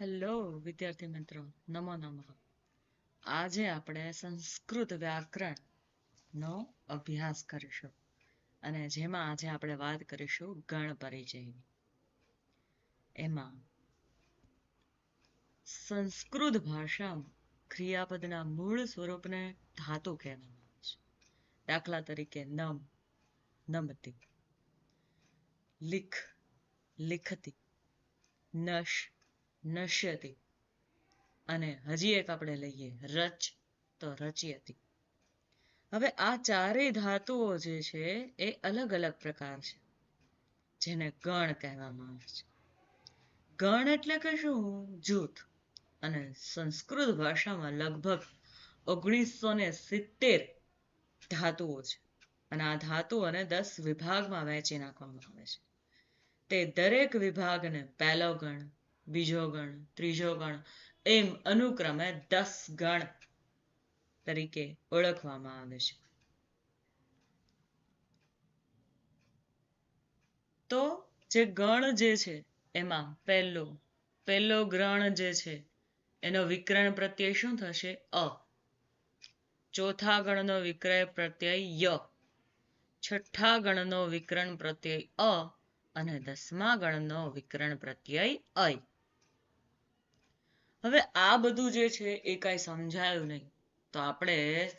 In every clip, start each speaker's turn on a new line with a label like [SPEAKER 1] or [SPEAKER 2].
[SPEAKER 1] Hello વિદ્યાર્થી મિત્રો. નમો નમઃ. આજે આપણે સંસ્કૃત વ્યાકરણ નો અભ્યાસ કરીશું. અને જેમાં આજે આપણે વાત કરીશું ગણ પરિચયની એમાં સંસ્કૃત ભાષામાં ક્રિયાપદના મૂળ સ્વરૂપને ધાતુ કહેવામાં આવે છે. દાખલા તરીકે નમ, નમતી, લિખ, લિખતી, નશ નશ્યતી અને હજી એક આપણે લઈએ, રચ તો રચી હવે આ ચારેય ધાતુઓ જે છે એ અલગ અલગ પ્રકાર છે, જેને ગણ કહેવામાં આવે છે. ગણ એટલે કે શું? જૂથ. અને સંસ્કૃત ભાષામાં લગભગ ઓગણીસો ને સિત્તેર ધાતુઓ છે. અને આ ધાતુઓને દસ વિભાગમાં વહેંચી નાખવામાં આવે છે. તે દરેક વિભાગને પહેલો ગણ બીજો ગણ, ત્રીજો ગણ, એમ અનુક્રમે દસ ગણ તરીકે ઓળખવામાં આવે છે. તો જે ગણ જે છે, એમાં પહેલો પહેલો ગ્રહણ જે છે, એનો વિકરણ પ્રત્યય શું થશે? અ. ચોથા ગણનો વિક્રય પ્રત્યય ય. છઠ્ઠા ગણનો વિકરણ પ્રત્યય અ અને દસમા ગણનો વિકરણ પ્રત્યય અય હવે આ બધું જે છે એ કાંઈ સમજાયું નહીં. તો આપણે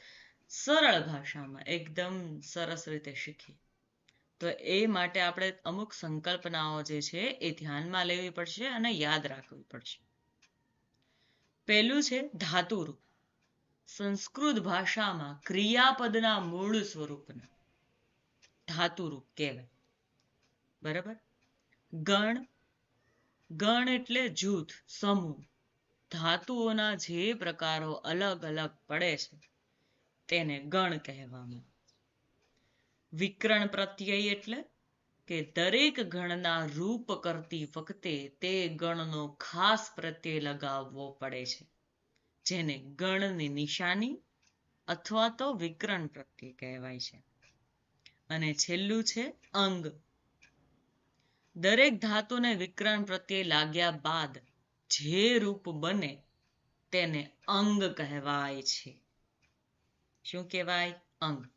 [SPEAKER 1] સરળ ભાષામાં એકદમ સરસ રીતે શીખીએ. તો એ માટે આપણે અમુક સંકલ્પનાઓ જે છે એ ધ્યાનમાં લેવી પડશે અને યાદ રાખવી પડશે. પહેલું છે ધાતુરૂપ. સંસ્કૃત ભાષામાં ક્રિયાપદના મૂળ સ્વરૂપને ધાતુરૂપ કહેવાય. બરાબર? ગણ. ગણ એટલે જૂથ, સમૂહ. ધાતુઓના જે પ્રકારો અલગ અલગ પડે છે, તેને ગણ કહેવામાં વિકરણ પ્રત્યય એટલે કે દરેક ગણના રૂપ કરતી વખતે તે ગણનો ખાસ પ્રત્યય લગાવવો પડે છે, જેને ગણની નિશાની અથવા તો વિકરણ પ્રત્યય કહેવાય છે. અને છેલ્લું છે અંગ. દરેક ધાતુને વિકરણ પ્રત્યય લાગ્યા બાદ જે રૂપ બને તેને અંગ કહેવાય છે. શું કહેવાય? અંગ.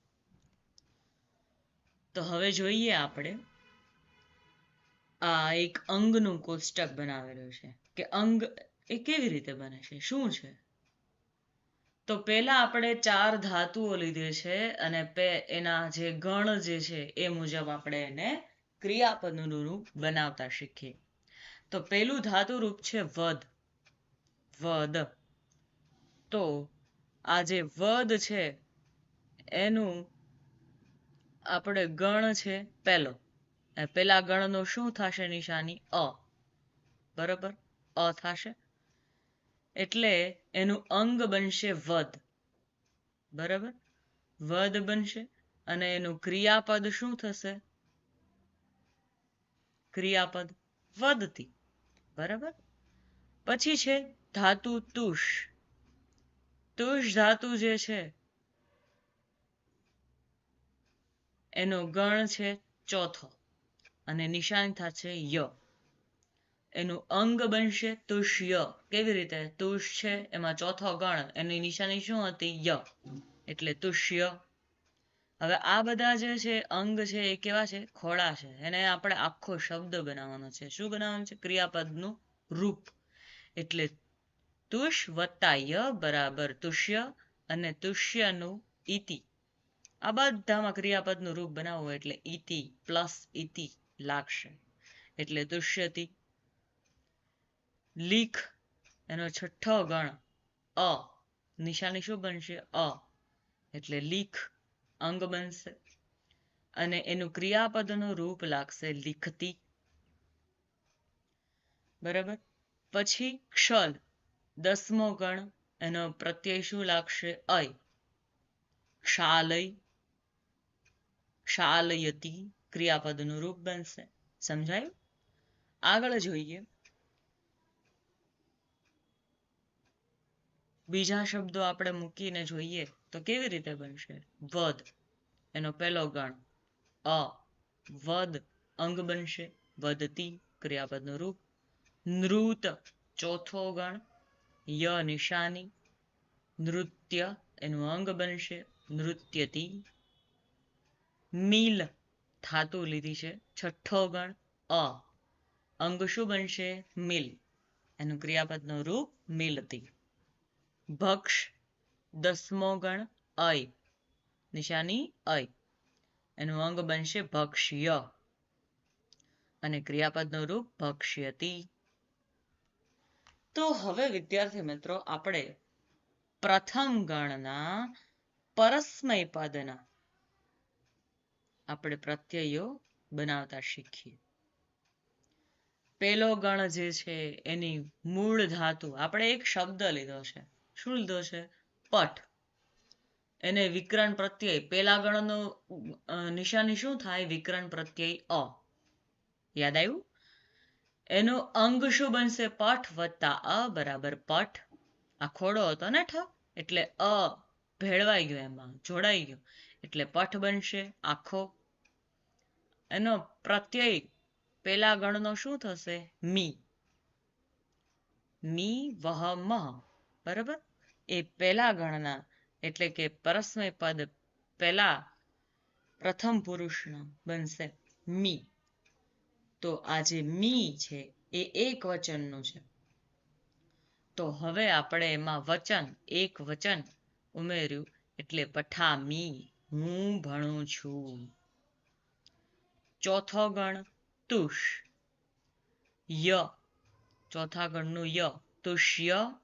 [SPEAKER 1] તો હવે જોઈએ આપણે આ એક અંગનું કોષ્ટક બનાવેલું છે કે અંગ એ કેવી રીતે બને છે? શું છે? તો પહેલા આપણે ચાર ધાતુઓ લીધી છે અને એના જે ગણ જે છે એ મુજબ આપણે એને ક્રિયાપદનું રૂપ બનાવતા શીખીએ. તો પેલું ધાતુ રૂપ છે વદ. વદ. તો આ જે વદ છે, એનું આપણે ગણ છે પહેલો પેલા ગણનો શું થશે નિશાની? અ. બરાબર? અ થશે. એટલે એનું અંગ બનશે વદ. બરાબર? વદ બનશે અને એનું ક્રિયાપદ શું થશે? ક્રિયાપદ વધતી બરાબર? પછી છે ધાતુ તુષ. તુષ ધાતુ જે છે, એનો ગણ છે ચોથો અને નિશાન થશે ય. એનું અંગ બનશે તુષ્ય કેવી રીતે? તુષ છે એમાં ચોથો ગણ એની નિશાની શું હતી ય. એટલે તુષ્ય હવે આ બધા જે છે, અંગ છે, એ કેવા છે? ખોળા છે. એને આપણે આખો શબ્દ બનાવવાનો છે. શું બનાવવાનું છે? ક્રિયાપદનું રૂપ. એટલે તુષ વત્તા ય બરાબર તુષ્ય અને તુષ્યનું ઇતિ આ બધામાં ક્રિયાપદનું રૂપ બનાવવું એટલે ઇતિ પ્લસ ઇતિ લાગશે. એટલે તુષ્યતિ. લીખ. એનો છઠ્ઠો ગણ અ. નિશાની શું બનશે? અ. એટલે લીખ. અંગ બનશે અને એનું ક્રિયાપદનું રૂપ લાગશે લીખતી. બરાબર? પછી ક્ષલ, દસમો ગણ, એનો પ્રત્યય શું લાગશે? અય. ક્ષાલય. ક્ષાલયતી ક્રિયાપદનું રૂપ બનશે. સમજાયું? આગળ જોઈએ. બીજા શબ્દો આપણે મૂકીને જોઈએ તો કેવી રીતે બનશે? વધ એનો પહેલો ગણ. અ. વદ અંગ બનશે. વધતી ક્રિયાપદનું રૂપ. નૃત. ચોથો ગણ. ય નિશાની. નૃત્ય એનું અંગ બનશે. નૃત્યતી. મિલ. ધાતુ લીધી છે. છઠ્ઠો ગણ. અ. અંગ શું બનશે? મિલ. એનું ક્રિયાપદનું રૂપ મિલતી. ભક્ષ દસમો ગણ અય. નિશાની અય. એનું અંગ બનશે ભક્ષ્ય. અને ક્રિયાપદનું રૂપ ભક્ષ્યતી. તો હવે, વિદ્યાર્થી મિત્રો, આપણે પ્રથમ ગણના પરસ્મય પદના આપણે પ્રત્યયો બનાવતા શીખીએ. પેલો ગણ જે છે, એની મૂળ ધાતુ, આપણે એક શબ્દ લીધો છે. શું લીધો છે. પટ. એને વિકરણ પ્રત્યય. પેલા ગણનો નિશાની શું થાય? વિકરણ પ્રત્યય અ. યાદ આવ્યું? એનો અંગ શું બનશે? પઠ વત્તા અ બરાબર પઠ આ ખોડો હતો ને ઠ એટલે અ ભેળવાઈ ગયો એમાં, જોડાઈ ગયો. એટલે પઠ બનશે આખો. એનો પ્રત્યય પેલા ગણનો શું થશે? મી. મી વહ મહ. બરાબર? એ પહેલા ગણના, એટલે કે પરસ્મય પદ પહેલા પ્રથમ પુરુષનો બનશે મી. તો આ મી છે, એ એક વચનનું છે. તો હવે આપણે એમાં વચન, એક વચન ઉમેર્યું, એટલે પઠામી, હું ભણું છું. ચોથો ગણ તુષ ય, ચોથા ગણનું ય, તુષ્ય.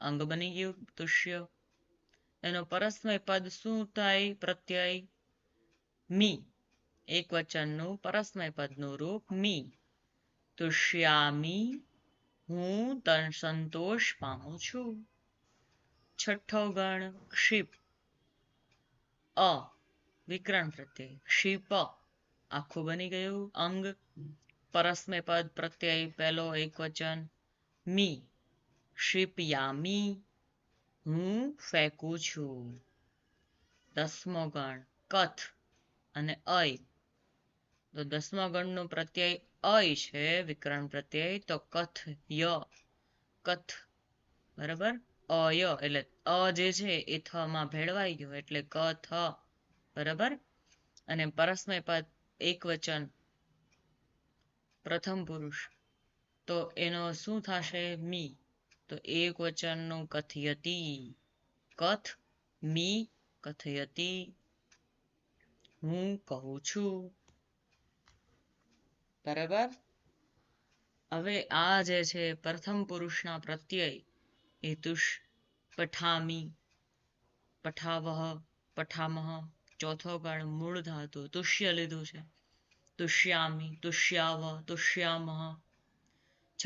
[SPEAKER 1] અંગ બની તુષ્ય એનો પરસ્મય પદ શું થાય પ્રત્યય મી એક વચનનું પરસ્મય પદનું રૂપ મી તુષ્યામી હું તન સંતોષ પામું છું છઠ્ઠો ગણ ક્ષિપ અ વિકરણ પ્રત્યય ક્ષિપ આખું બની ગયું અંગ પરસ્મય પદ પ્રત્યય પહેલો એક વચન મી ક્ષિપયામી હું ફેંકું છું. દસમો ગણ કથ અને અય. તો દસમા ગણનો પ્રત્યય અય છે, વિકરણ પ્રત્યય, તો કથ ય. કથ, બરાબર? અય, એટલે અ જે છે એ થ માં ભેળવાઈ ગયો, એટલે ક, થ, બરાબર? અને પરસ્મય પદ એક વચન પ્રથમ પુરુષ. તો એનો શું થશે? મી. તો એક વચનનું કથયતી. કથ મી કથયતી. હું કહું છું. બરાબર? હવે આ જે છે પ્રથમ પુરુષના પ્રત્યય એ તુષ પઠામી પઠાવહ પઠામહ ચોથો ગણ મૂળ ધાતુ તુષ્ય લીધું છે. તુષ્યામી, તુષ્યાવ, તુષ્યામહ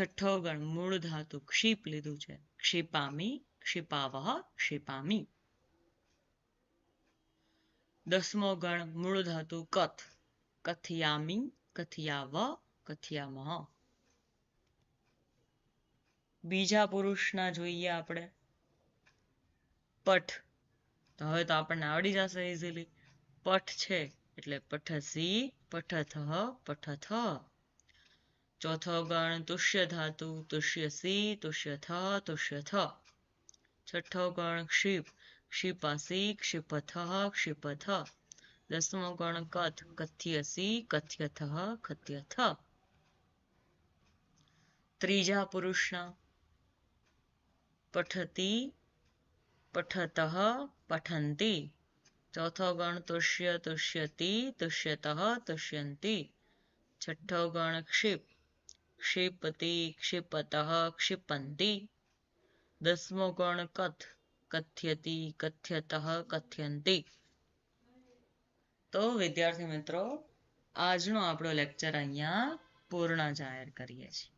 [SPEAKER 1] છઠ્ઠો ગણ મૂળ ધાતુ ક્ષિપ લીધું છે. ક્ષિપામી, ક્ષિપાવહ, ક્ષિપામી. દસમો ગણ મૂળ ધાતુ કથ. કથિયામી, કથિયાવ, કથિયામહ. બીજા પુરુષના જોઈએ આપણે. પઠ. તો હવે તો આપણને આવડી જશે ઇઝીલી પઠ છે, એટલે પઠસી, પઠથ પઠથ. ચોથો ગણ તુષ્ય ધાતુ તુષ્યસી તુષ્યથ તુષ્યથ છઠ્ઠો ગણ ક્ષિપ ક્ષિપાસી ક્ષિપથ ક્ષિપથ દસમો ગણ કથ કથ્યસી કથ્યથ કથ્યથ ત્રીજા પુરુષના પઠતી પઠત પઠંતી ચોથો ગણ તુષ્ય તુષ્યતી તુષ્યત તુષ્યંતી છઠ્ઠો ગણ ક્ષિપ ક્ષિપતી, ક્ષિપત, ક્ષિપંતી. દસમો ગણ કથ. કથ્યતી, કથ્યત, કથ્યંતી. તો વિદ્યાર્થી મિત્રો, આજનો આપણો લેક્ચર અહીંયા પૂર્ણ જાહેર કરીએ છીએ.